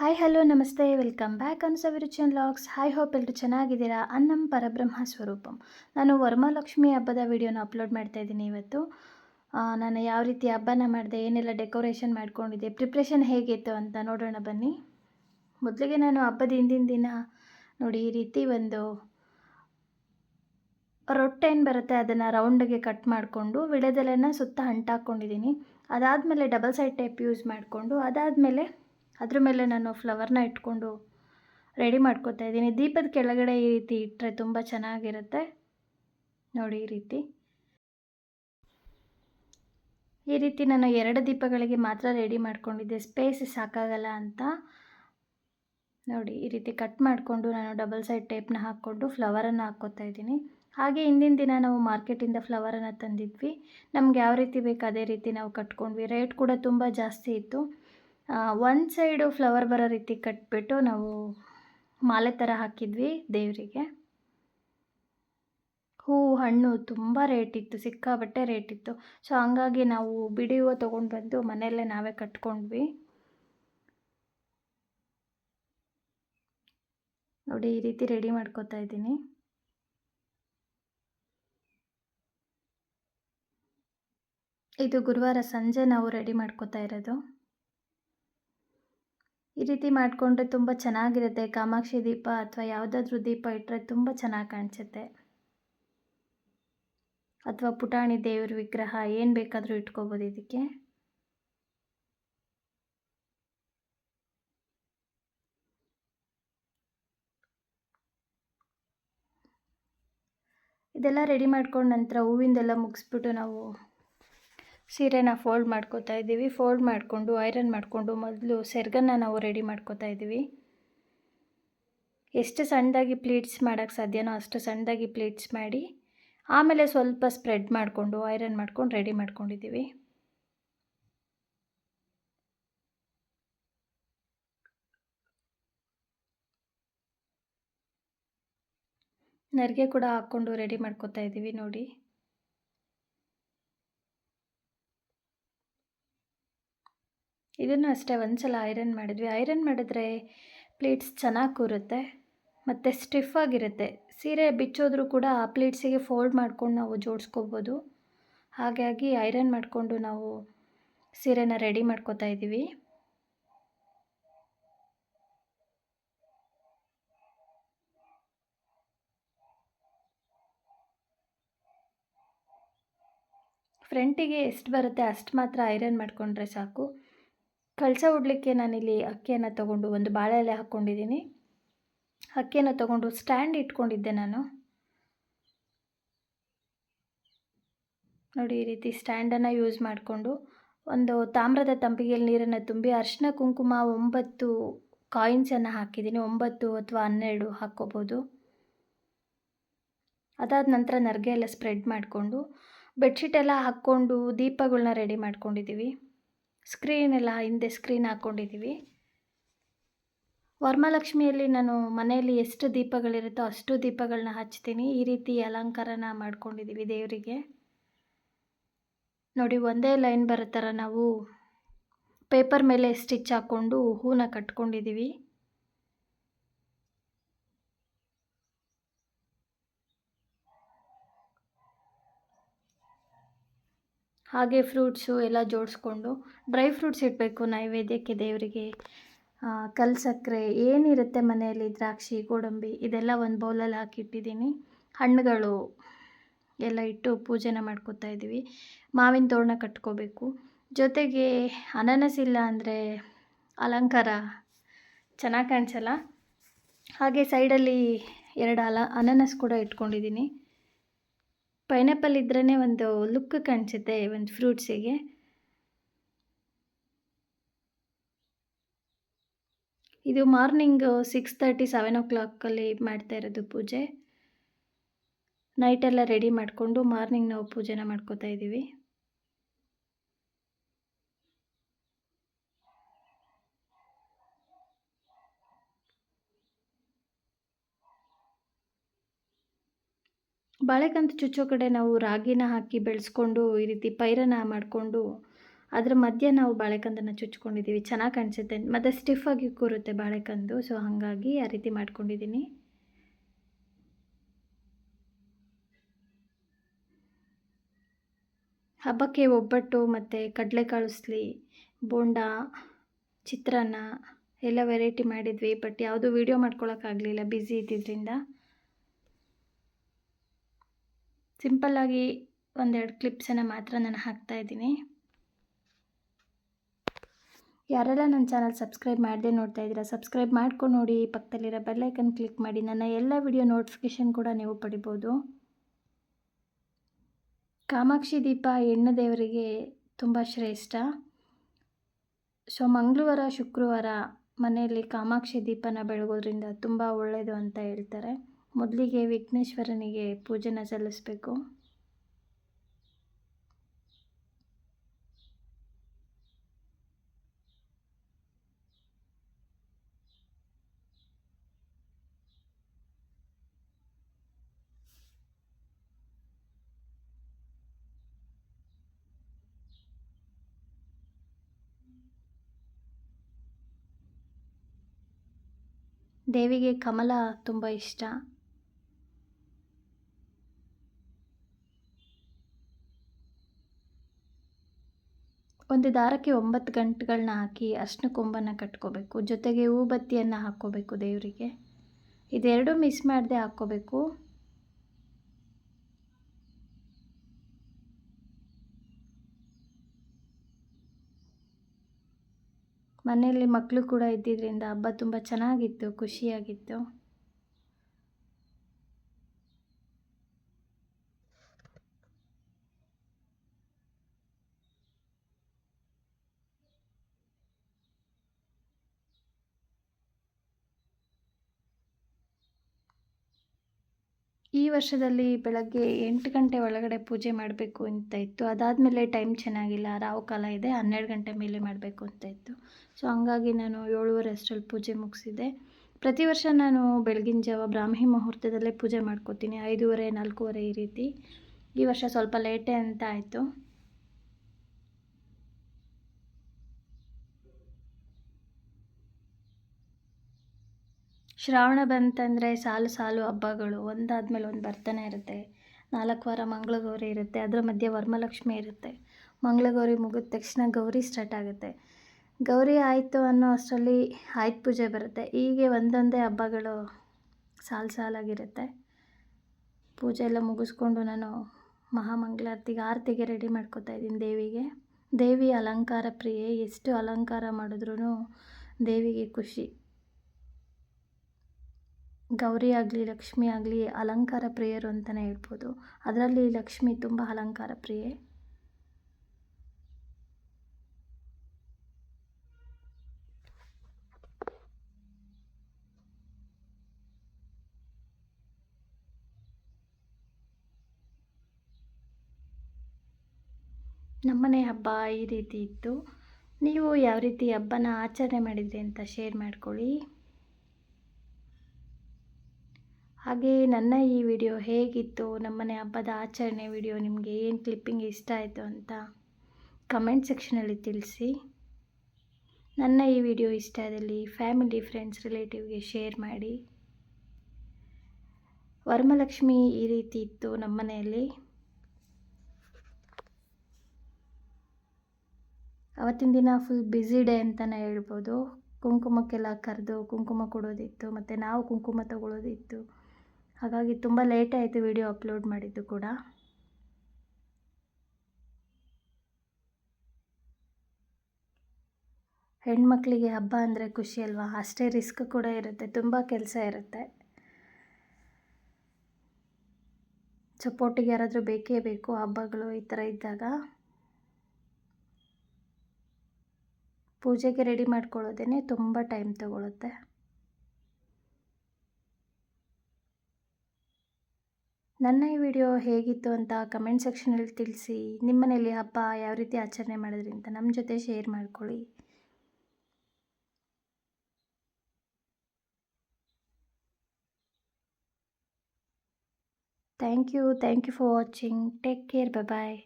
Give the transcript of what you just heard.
Hi hello ನಮಸ್ತೆ. Welcome back ಅನ್ಸವಿರುಚನ್ logs hi hope ಎಲ್ಲರೂ ಚೆನ್ನಾಗಿದ್ದೀರಾ? ಅನ್ನಂ ಪರಬ್ರಹ್ಮ ಸ್ವರೂಪಂ. ನಾನು ವರ್ಮಾಲಕ್ಷ್ಮಿ ಹಬ್ಬದ ವಿಡಿಯೋನ ಅಪ್ಲೋಡ್ ಮಾಡ್ತಾ ಇದ್ದೀನಿ ಇವತ್ತು. ನಾನು ಯಾವ ರೀತಿ ಹಬ್ಬನ ಮಾಡಿದೆ, ಏನೆಲ್ಲ ಡೆಕೋರೇಷನ್ ಮಾಡ್ಕೊಂಡಿದ್ದೆ ಪ್ರಿಪ್ರೇಷನ್ ಹೇಗಿತ್ತು ಅಂತ ನೋಡೋಣ ಬನ್ನಿ. ಮೊದಲಿಗೆ ನಾನು ಹಬ್ಬದ ಹಿಂದಿನ ದಿನ ನೋಡಿ, ಈ ರೀತಿ ಒಂದು ರೊಟ್ಟೆ ಏನು ಬರುತ್ತೆ, ಅದನ್ನು ರೌಂಡಿಗೆ ಕಟ್ ಮಾಡಿಕೊಂಡು ವಿಳೆದೆಲೆನ ಸುತ್ತ ಅಂಟಾಕೊಂಡಿದ್ದೀನಿ. ಅದಾದಮೇಲೆ ಡಬಲ್ ಸೈಡ್ ಟೇಪ್ ಯೂಸ್ ಮಾಡಿಕೊಂಡು, ಅದಾದಮೇಲೆ ಅದ್ರ ಮೇಲೆ ನಾನು ಫ್ಲವರ್ನ ಇಟ್ಕೊಂಡು ರೆಡಿ ಮಾಡ್ಕೊತಾ ಇದ್ದೀನಿ. ದೀಪದ ಕೆಳಗಡೆ ಈ ರೀತಿ ಇಟ್ಟರೆ ತುಂಬ ಚೆನ್ನಾಗಿರುತ್ತೆ. ನೋಡಿ ಈ ರೀತಿ. ಈ ರೀತಿ ನಾನು ಎರಡು ದೀಪಗಳಿಗೆ ಮಾತ್ರ ರೆಡಿ ಮಾಡ್ಕೊಂಡಿದ್ದೆ. ಸ್ಪೇಸ್ ಸಾಕಾಗಲ್ಲ ಅಂತ. ನೋಡಿ ಈ ರೀತಿ ಕಟ್ ಮಾಡಿಕೊಂಡು ನಾನು ಡಬಲ್ ಸೈಡ್ ಟೇಪ್ನ ಹಾಕ್ಕೊಂಡು ಫ್ಲವರನ್ನು ಹಾಕ್ಕೋತಾ ಇದ್ದೀನಿ. ಹಾಗೆ ಹಿಂದಿನ ದಿನ ನಾವು ಮಾರ್ಕೆಟಿಂದ ಫ್ಲವರನ್ನು ತಂದಿದ್ವಿ. ನಮ್ಗೆ ಯಾವ ರೀತಿ ಬೇಕು ಅದೇ ರೀತಿ ನಾವು ಕಟ್ಕೊಂಡ್ವಿ. ರೇಟ್ ಕೂಡ ತುಂಬ ಜಾಸ್ತಿ ಇತ್ತು. ಒಂದು ಸೈಡು ಫ್ಲವರ್ ಬರೋ ರೀತಿ ಕಟ್ಬಿಟ್ಟು ನಾವು ಮಾಲೆ ಥರ ಹಾಕಿದ್ವಿ ದೇವರಿಗೆ. ಹೂವು ಹಣ್ಣು ತುಂಬ ರೇಟ್ ಇತ್ತು ಸಿಕ್ಕಾಬಟ್ಟೆ ರೇಟ್ ಇತ್ತು. ಸೊ ಹಂಗಾಗಿ ನಾವು ಬಿಡಿ ಹೂವು ತೊಗೊಂಡು ಬಂದು ಮನೆಯಲ್ಲೇ ನಾವೇ ಕಟ್ಕೊಂಡ್ವಿ. ನೋಡಿ, ಈ ರೀತಿ ರೆಡಿ ಮಾಡ್ಕೋತಾ ಇದ್ದೀನಿ. ಇದು ಗುರುವಾರ ಸಂಜೆ ನಾವು ರೆಡಿ ಮಾಡ್ಕೋತಾ ಇರೋದು. ಈ ರೀತಿ ಮಾಡಿಕೊಂಡ್ರೆ ತುಂಬ ಚೆನ್ನಾಗಿರುತ್ತೆ. ಕಾಮಾಕ್ಷಿ ದೀಪ ಅಥವಾ ಯಾವುದಾದ್ರೂ ದೀಪ ಇಟ್ಟರೆ ತುಂಬ ಚೆನ್ನಾಗಿ ಕಾಣಿಸುತ್ತೆ. ಅಥವಾ ಪುಟಾಣಿ ದೇವರ ವಿಗ್ರಹ ಏನು ಬೇಕಾದರೂ ಇಟ್ಕೋಬೋದು ಇದಕ್ಕೆ. ಇದೆಲ್ಲ ರೆಡಿ ಮಾಡ್ಕೊಂಡು ನಂತರ ಹೂವಿಂದೆಲ್ಲ ಮುಗಿಸ್ಬಿಟ್ಟು ನಾವು ಸೀರೆನ ಫೋಲ್ಡ್ ಮಾಡ್ಕೋತಾ ಇದ್ದೀವಿ. ಫೋಲ್ಡ್ ಮಾಡಿಕೊಂಡು ಐರನ್ ಮಾಡಿಕೊಂಡು ಮೊದಲು ಸೆರ್ಗನ್ನ ನಾವು ರೆಡಿ ಮಾಡ್ಕೋತಾ ಇದ್ದೀವಿ. ಎಷ್ಟು ಸಣ್ಣದಾಗಿ ಪ್ಲೀಟ್ಸ್ ಮಾಡೋಕ್ಕೆ ಸಾಧ್ಯನೋ ಅಷ್ಟು ಸಣ್ಣದಾಗಿ ಪ್ಲೀಟ್ಸ್ ಮಾಡಿ, ಆಮೇಲೆ ಸ್ವಲ್ಪ ಸ್ಪ್ರೆಡ್ ಮಾಡಿಕೊಂಡು ಐರನ್ ಮಾಡ್ಕೊಂಡು ರೆಡಿ ಮಾಡ್ಕೊಂಡಿದ್ದೀವಿ. ನರಿಗೆ ಕೂಡ ಹಾಕ್ಕೊಂಡು ರೆಡಿ ಮಾಡ್ಕೋತಾ ಇದ್ದೀವಿ ನೋಡಿ. ಇದನ್ನು ಅಷ್ಟೇ ಒಂದು ಸಲ ಐರನ್ ಮಾಡಿದ್ವಿ. ಐರನ್ ಮಾಡಿದ್ರೆ ಪ್ಲೇಟ್ಸ್ ಚೆನ್ನಾಗಿ ಕೂರುತ್ತೆ, ಮತ್ತು ಸ್ಟಿಫ್ ಆಗಿರುತ್ತೆ. ಸೀರೆ ಬಿಚ್ಚೋದ್ರೂ ಕೂಡ ಆ ಪ್ಲೇಟ್ಸಿಗೆ ಫೋಲ್ಡ್ ಮಾಡ್ಕೊಂಡು ನಾವು ಜೋಡಿಸ್ಕೋಬೋದು. ಹಾಗಾಗಿ ಐರನ್ ಮಾಡಿಕೊಂಡು ನಾವು ಸೀರೆನ ರೆಡಿ ಮಾಡ್ಕೋತಾ ಇದ್ದೀವಿ. ಫ್ರಂಟಿಗೆ ಎಷ್ಟು ಬರುತ್ತೆ ಅಷ್ಟು ಮಾತ್ರ ಐರನ್ ಮಾಡಿಕೊಂಡ್ರೆ ಸಾಕು. ಕಳಸ ಉಡ್ಲಿಕ್ಕೆ ನಾನಿಲ್ಲಿ ಅಕ್ಕಿಯನ್ನು ತೊಗೊಂಡು ಒಂದು ಬಾಳೆ ಎಲೆ ಹಾಕ್ಕೊಂಡಿದ್ದೀನಿ. ಅಕ್ಕಿಯನ್ನು ತೊಗೊಂಡು ಸ್ಟ್ಯಾಂಡ್ ಇಟ್ಕೊಂಡಿದ್ದೆ ನಾನು. ನೋಡಿ ಈ ರೀತಿ ಸ್ಟ್ಯಾಂಡನ್ನು ಯೂಸ್ ಮಾಡಿಕೊಂಡು ಒಂದು ತಾಮ್ರದ ತಂಬಿಗೆಯಲ್ಲಿ ನೀರನ್ನು ತುಂಬಿ ಅರಿಶಿನ ಕುಂಕುಮ ಒಂಬತ್ತು ಕಾಯಿನ್ಸನ್ನು ಹಾಕಿದ್ದೀನಿ. ಒಂಬತ್ತು ಅಥವಾ ಹನ್ನೆರಡು ಹಾಕ್ಕೋಬೋದು. ಅದಾದ ನಂತರ ನರ್ಗೆ ಎಲ್ಲ ಸ್ಪ್ರೆಡ್ ಮಾಡಿಕೊಂಡು ಬೆಡ್ಶೀಟ್ ಎಲ್ಲ ಹಾಕ್ಕೊಂಡು ದೀಪಗಳನ್ನ ರೆಡಿ ಮಾಡ್ಕೊಂಡಿದ್ದೀವಿ. ಸ್ಕ್ರೀನ್ ಎಲ್ಲ ಹಿಂದೆ ಸ್ಕ್ರೀನ್ ಹಾಕ್ಕೊಂಡಿದ್ದೀವಿ ವರಮಹಾಲಕ್ಷ್ಮಿಯಲ್ಲಿ ನಾನು ಮನೆಯಲ್ಲಿ ಎಷ್ಟು ದೀಪಗಳಿರುತ್ತೋ ಅಷ್ಟು ದೀಪಗಳನ್ನ ಹಚ್ತೀನಿ. ಈ ರೀತಿ ಅಲಂಕಾರನ ಮಾಡ್ಕೊಂಡಿದ್ದೀವಿ ದೇವರಿಗೆ. ನೋಡಿ, ಒಂದೇ ಲೈನ್ ಬರೋ ಥರ ನಾವು ಪೇಪರ್ ಮೇಲೆ ಸ್ಟಿಚ್ ಹಾಕ್ಕೊಂಡು ಹೂನ ಕಟ್ಕೊಂಡಿದ್ದೀವಿ. ಹಾಗೆ ಫ್ರೂಟ್ಸು ಎಲ್ಲ ಜೋಡಿಸ್ಕೊಂಡು ಡ್ರೈ ಫ್ರೂಟ್ಸ್ ಇಡಬೇಕು ನೈವೇದ್ಯಕ್ಕೆ ದೇವರಿಗೆ. ಕಲ್ಲು ಸಕ್ಕರೆ ಏನಿರುತ್ತೆ ಮನೆಯಲ್ಲಿ ದ್ರಾಕ್ಷಿ, ಗೋಡಂಬಿ, ಇದೆಲ್ಲ ಒಂದು ಬೌಲಲ್ಲಿ ಹಾಕಿಟ್ಟಿದ್ದೀನಿ. ಹಣ್ಣುಗಳು ಎಲ್ಲ ಇಟ್ಟು ಪೂಜೆನ ಮಾಡ್ಕೋತಾ ಇದ್ದೀವಿ. ಮಾವಿನ ತೋರಣ ಕಟ್ಕೋಬೇಕು. ಜೊತೆಗೆ ಅನಾನಸ್ ಇಲ್ಲ ಅಂದರೆ ಅಲಂಕಾರ ಚೆನ್ನಾಗಿ ಕಾಣಿಸಲ್ಲ? ಹಾಗೆ ಸೈಡಲ್ಲಿ ಎರಡು ಅಲ, ಅನಾನಸ್ ಕೂಡ ಇಟ್ಕೊಂಡಿದ್ದೀನಿ. ಪೈನಾಪಲ್ ಇದ್ರೇ ಒಂದು ಲುಕ್ ಕಾಣಿಸುತ್ತೆ ಒಂದು ಫ್ರೂಟ್ಸಿಗೆ. ಇದು ಮಾರ್ನಿಂಗ್ ಸಿಕ್ಸ್ ತರ್ಟಿ, ಸೆವೆನ್ ಓ ಕ್ಲಾಕಲ್ಲಿ ಮಾಡ್ತಾ ಇರೋದು ಪೂಜೆ. ನೈಟೆಲ್ಲ ರೆಡಿ ಮಾಡಿಕೊಂಡು ಮಾರ್ನಿಂಗ್ ನಾವು ಪೂಜೆನ ಮಾಡ್ಕೋತಾ ಇದ್ದೀವಿ. ಬಾಳೆಕಂತು ಚುಚ್ಚೋ ಕಡೆ ನಾವು ರಾಗಿನ ಹಾಕಿ ಬೆಳೆಸ್ಕೊಂಡು ಈ ರೀತಿ ಪೈರನ ಮಾಡಿಕೊಂಡು ಅದ್ರ ಮಧ್ಯೆ ನಾವು ಬಾಳೆಕಂದನ್ನು ಚುಚ್ಕೊಂಡಿದ್ದೀವಿ. ಚೆನ್ನಾಗಿ ಕಾಣಿಸುತ್ತೆ. ಮತ್ತು ಸ್ಟಿಫಾಗಿ ಕೂರುತ್ತೆ ಬಾಳೆಕಂದು. ಸೊ ಹಾಗಾಗಿ ಆ ರೀತಿ ಮಾಡ್ಕೊಂಡಿದ್ದೀನಿ. ಹಬ್ಬಕ್ಕೆ ಒಬ್ಬಟ್ಟು ಮತ್ತು ಕಡಲೆಕಾಳು ಸ್ಲಿ ಬೋಂಡ, ಚಿತ್ರಾನ್ನ ಎಲ್ಲ ವೆರೈಟಿ ಮಾಡಿದ್ವಿ. ಬಟ್ ಯಾವುದೂ ವೀಡಿಯೋ ಮಾಡ್ಕೊಳಕ್ಕಾಗಲಿಲ್ಲ. ಬ್ಯುಸಿ ಇದ್ದಿದ್ದರಿಂದ ಸಿಂಪಲ್ಲಾಗಿ ಒಂದೆರಡು ಕ್ಲಿಪ್ಸನ್ನು ಮಾತ್ರ ನಾನು ಹಾಕ್ತಾಯಿದ್ದೀನಿ ಯಾರೆಲ್ಲ ನನ್ನ ಚಾನಲ್ ಸಬ್ಸ್ಕ್ರೈಬ್ ಮಾಡದೆ ನೋಡ್ತಾ ಇದ್ದೀರಾ ಸಬ್ಸ್ಕ್ರೈಬ್ ಮಾಡ್ಕೊಂಡು ನೋಡಿ. ಪಕ್ಕದಲ್ಲಿರೋ ಬೆಲ್ಲೈಕನ್ ಕ್ಲಿಕ್ ಮಾಡಿ. ನನ್ನ ಎಲ್ಲ ವಿಡಿಯೋ ನೋಟಿಫಿಕೇಷನ್ ಕೂಡ ನೀವು ಪಡಿಬೋದು. ಕಾಮಾಕ್ಷಿ ದೀಪ ಹೆಣ್ಣು ದೇವರಿಗೆ ತುಂಬ ಶ್ರೇಷ್ಠ. ಸೊ ಮಂಗಳವಾರ, ಶುಕ್ರವಾರ ಮನೆಯಲ್ಲಿ ಕಾಮಾಕ್ಷಿ ದೀಪನ ಬೆಳಗೋದ್ರಿಂದ ತುಂಬ ಒಳ್ಳೆಯದು ಅಂತ ಹೇಳ್ತಾರೆ. ಮೊದಲಿಗೆ ವಿಘ್ನೇಶ್ವರನಿಗೆ ಪೂಜೆನ ಸಲ್ಲಿಸಬೇಕು. ದೇವಿಗೆ ಕಮಲ ತುಂಬ ಇಷ್ಟ. ಒಂದು ದಾರಕ್ಕೆ ಒಂಬತ್ತು ಗಂಟೆಗಳನ್ನ ಹಾಕಿ ಅರ್ಶಿನ ಕೊಂಬನ್ನು ಕಟ್ಕೋಬೇಕು. ಜೊತೆಗೆ ಹೂಬತ್ತಿಯನ್ನು ಹಾಕ್ಕೋಬೇಕು ದೇವರಿಗೆ. ಇದೆರಡೂ ಮಿಸ್ ಮಾಡದೆ ಹಾಕ್ಕೋಬೇಕು. ಮನೆಯಲ್ಲಿ ಮಕ್ಕಳು ಕೂಡ ಇದ್ದಿದ್ದರಿಂದ ಹಬ್ಬ ತುಂಬ ಚೆನ್ನಾಗಿತ್ತು, ಖುಷಿಯಾಗಿತ್ತು. ಈ ವರ್ಷದಲ್ಲಿ ಬೆಳಗ್ಗೆ ಎಂಟು ಗಂಟೆ ಒಳಗಡೆ ಪೂಜೆ ಮಾಡಬೇಕು ಅಂತ ಇತ್ತು. ಅದಾದಮೇಲೆ ಟೈಮ್ ಚೆನ್ನಾಗಿಲ್ಲ. ರಾವು ಕಾಲ ಇದೆ. ಹನ್ನೆರಡು ಗಂಟೆ ಮೇಲೆ ಮಾಡಬೇಕು ಅಂತ ಇತ್ತು. ಸೊ ಹಂಗಾಗಿ ನಾನು ಏಳುವರೆ ಅಷ್ಟರಲ್ಲಿ ಪೂಜೆ ಮುಗಿಸಿದೆ. ಪ್ರತಿ ವರ್ಷ ನಾನು ಬೆಳಗಿನ ಜಾವ ಬ್ರಾಹ್ಮಿ ಮುಹೂರ್ತದಲ್ಲೇ ಪೂಜೆ ಮಾಡ್ಕೋತೀನಿ. ಐದೂವರೆ, ನಾಲ್ಕೂವರೆ ಈ ರೀತಿ. ಈ ವರ್ಷ ಸ್ವಲ್ಪ ಲೇಟೇ ಅಂತ ಆಯಿತು. ಶ್ರಾವಣ ಬಂತಂದರೆ ಸಾಲು ಸಾಲು ಹಬ್ಬಗಳು, ಒಂದಾದ್ಮೇಲೆ ಒಂದು ಬರ್ತಾನೆ ಇರುತ್ತೆ. ನಾಲ್ಕು ವಾರ ಮಂಗಳಗೌರಿ ಇರುತ್ತೆ, ಅದರ ಮಧ್ಯೆ ವರ್ಮಲಕ್ಷ್ಮಿ ಇರುತ್ತೆ. ಮಂಗಳಗೌರಿ ಮುಗಿದ ತಕ್ಷಣ ಗೌರಿ ಸ್ಟಾರ್ಟ್ ಆಗುತ್ತೆ. ಗೌರಿ ಆಯಿತು ಅನ್ನೋ ಅಷ್ಟರಲ್ಲಿ ಆಯ್ತ ಪೂಜೆ ಬರುತ್ತೆ. ಹೀಗೆ ಒಂದೊಂದೇ ಹಬ್ಬಗಳು ಸಾಲು ಸಾಲಾಗಿರುತ್ತೆ. ಪೂಜೆ ಎಲ್ಲ ಮುಗಿಸ್ಕೊಂಡು ನಾನು ಮಹಾಮಂಗಳಾರತಿಗೆ, ಆರತಿಗೆ ರೆಡಿ ಮಾಡ್ಕೋತಾ ಇದ್ದೀನಿ ದೇವಿಗೆ. ದೇವಿ ಅಲಂಕಾರ ಪ್ರಿಯೆ, ಎಷ್ಟು ಅಲಂಕಾರ ಮಾಡಿದ್ರೂ ದೇವಿಗೆ ಖುಷಿ. ಗೌರಿ ಆಗಲಿ, ಲಕ್ಷ್ಮಿ ಆಗಲಿ, ಅಲಂಕಾರ ಪ್ರಿಯರು ಅಂತಲೇ ಹೇಳ್ಬೋದು. ಅದರಲ್ಲಿ ಲಕ್ಷ್ಮಿ ತುಂಬ ಅಲಂಕಾರ ಪ್ರಿಯೆ. ನಮ್ಮನೆ ಹಬ್ಬ ಈ ರೀತಿ ಇತ್ತು. ನೀವು ಯಾವ ರೀತಿ ಹಬ್ಬನ ಆಚರಣೆ ಮಾಡಿದ್ರಿ ಅಂತ ಶೇರ್ ಮಾಡ್ಕೊಳ್ಳಿ. ಹಾಗೆ ನನ್ನ ಈ ವಿಡಿಯೋ ಹೇಗಿತ್ತು, ನಮ್ಮನೆ ಹಬ್ಬದ ಆಚರಣೆ ವಿಡಿಯೋ ನಿಮಗೆ ಏನು ಕ್ಲಿಪ್ಪಿಂಗ್ ಇಷ್ಟ ಆಯಿತು ಅಂತ ಕಮೆಂಟ್ ಸೆಕ್ಷನಲ್ಲಿ ತಿಳಿಸಿ. ನನ್ನ ಈ ವಿಡಿಯೋ ಇಷ್ಟ ಆದಲ್ಲಿ ಫ್ಯಾಮಿಲಿ ಫ್ರೆಂಡ್ಸ್ ರಿಲೇಟಿವ್ಗೆ ಶೇರ್ ಮಾಡಿ. ವರಮಲಕ್ಷ್ಮಿ ಈ ರೀತಿ ಇತ್ತು ನಮ್ಮನೆಯಲ್ಲಿ. ಅವತ್ತಿನ ದಿನ ಫುಲ್ ಬ್ಯುಸಿ ಡೇ ಅಂತಲೇ ಹೇಳ್ಬೋದು. ಕುಂಕುಮಕ್ಕೆಲ್ಲ ಕರೆದು ಕುಂಕುಮ ಕೊಡೋದಿತ್ತು, ಮತ್ತು ನಾವು ಕುಂಕುಮ ತಗೊಳ್ಳೋದಿತ್ತು ಹಾಗಾಗಿ ತುಂಬ ಲೇಟ್ ಆಯಿತು ವಿಡಿಯೋ ಅಪ್ಲೋಡ್ ಮಾಡಿದ್ದು ಕೂಡ. ಹೆಣ್ಮಕ್ಳಿಗೆ ಹಬ್ಬ ಅಂದರೆ ಖುಷಿ ಅಲ್ವಾ? ಅಷ್ಟೇ ರಿಸ್ಕ್ ಕೂಡ ಇರುತ್ತೆ, ತುಂಬ ಕೆಲಸ ಇರುತ್ತೆ. ಸಪೋರ್ಟಿಗೆ ಯಾರಾದರೂ ಬೇಕೇ ಬೇಕು, ಹಬ್ಬಗಳು ಈ ಥರ ಇದ್ದಾಗ. ಪೂಜೆಗೆ ರೆಡಿ ಮಾಡ್ಕೊಳ್ಳೋದೇ ತುಂಬ ಟೈಮ್ ತಗೊಳುತ್ತೆ. ನನ್ನ ಈ ವಿಡಿಯೋ ಹೇಗಿತ್ತು ಅಂತ ಕಮೆಂಟ್ ಸೆಕ್ಷನಲ್ಲಿ ತಿಳಿಸಿ. ನಿಮ್ಮನೇಲಿ ಹಬ್ಬ ಯಾವ ರೀತಿ ಆಚರಣೆ ಮಾಡಿದ್ರಿ ಅಂತ ನಮ್ಮ ಜೊತೆ ಶೇರ್ ಮಾಡ್ಕೊಳ್ಳಿ. Thank you thank you for watching. Take care bye